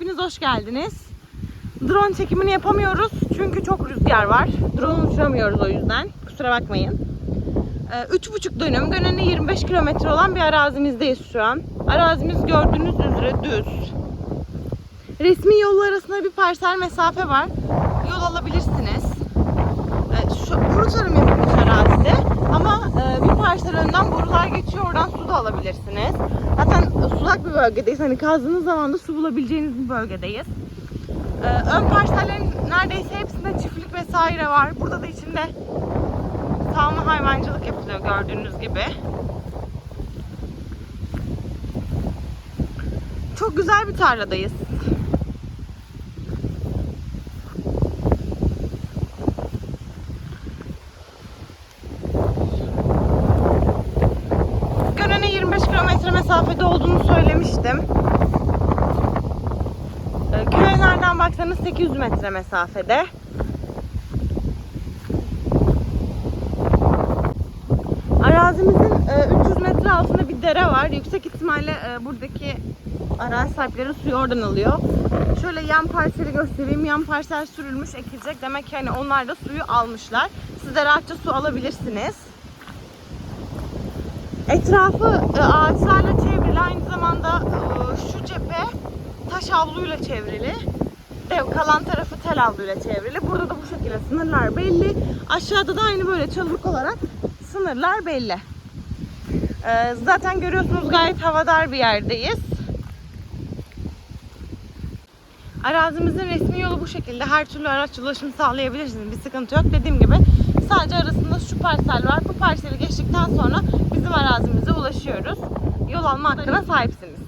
hoş geldiniz. Drone çekimini yapamıyoruz çünkü çok rüzgar var. Drone uçuramıyoruz o yüzden. Kusura bakmayın. Ee, Üç buçuk dönüm, döneni 25 kilometre olan bir arazimizdeyiz şu an. Arazimiz gördüğünüz üzere düz. Resmi yollar arasında bir parsel mesafe var. Yol alabilirsiniz. Ee, Şu kuru tarım parsel önden borular geçiyor oradan su da alabilirsiniz. Zaten sulak bir bölgedeyiz. Hani kazdığınız zaman da su bulabileceğiniz bir bölgedeyiz. Ee, ön parsellerin neredeyse hepsinde çiftlik vesaire var. Burada da içinde sağma hayvancılık yapılıyor gördüğünüz gibi. Çok güzel bir tarladayız. Gönen'e 25 kilometre mesafede olduğunu söylemiştim. Ee, Köye nereden baksanız 800 metre mesafede. Arazimizin e, 300 metre altında bir dere var. Yüksek ihtimalle e, buradaki arazi sahipleri suyu oradan alıyor. Şöyle yan parseli göstereyim. Yan parsel sürülmüş, ekilecek. Demek ki hani onlar da suyu almışlar. Siz de rahatça su alabilirsiniz. Etrafı e, ağaçlarla çevrili. Aynı zamanda e, şu cephe taş havluyla çevrili. Dev kalan tarafı tel havluyla çevrili. Burada da bu şekilde sınırlar belli. Aşağıda da aynı böyle çalılık olarak sınırlar belli. E, zaten görüyorsunuz gayet havadar bir yerdeyiz. Arazimizin resmi yolu bu şekilde. Her türlü araç ulaşımı sağlayabilirsiniz. Bir sıkıntı yok. Dediğim gibi sadece arasında şu parsel var. Bu parseli geçtikten sonra bizim arazimize ulaşıyoruz. Yol alma hakkına sahipsiniz.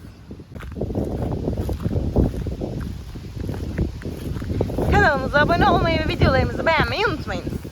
Kanalımıza abone olmayı ve videolarımızı beğenmeyi unutmayınız.